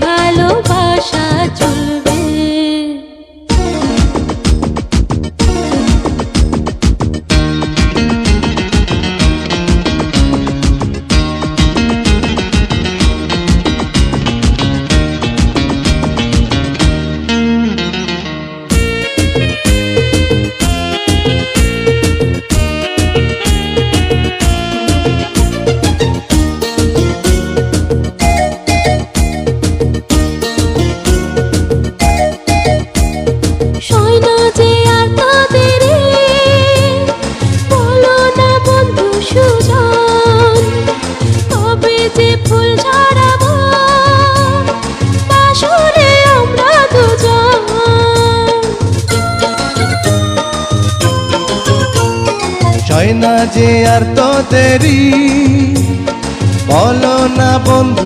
ভালোবাসা চলবে চাই না যে আর তো দেরি বলো না বন্ধু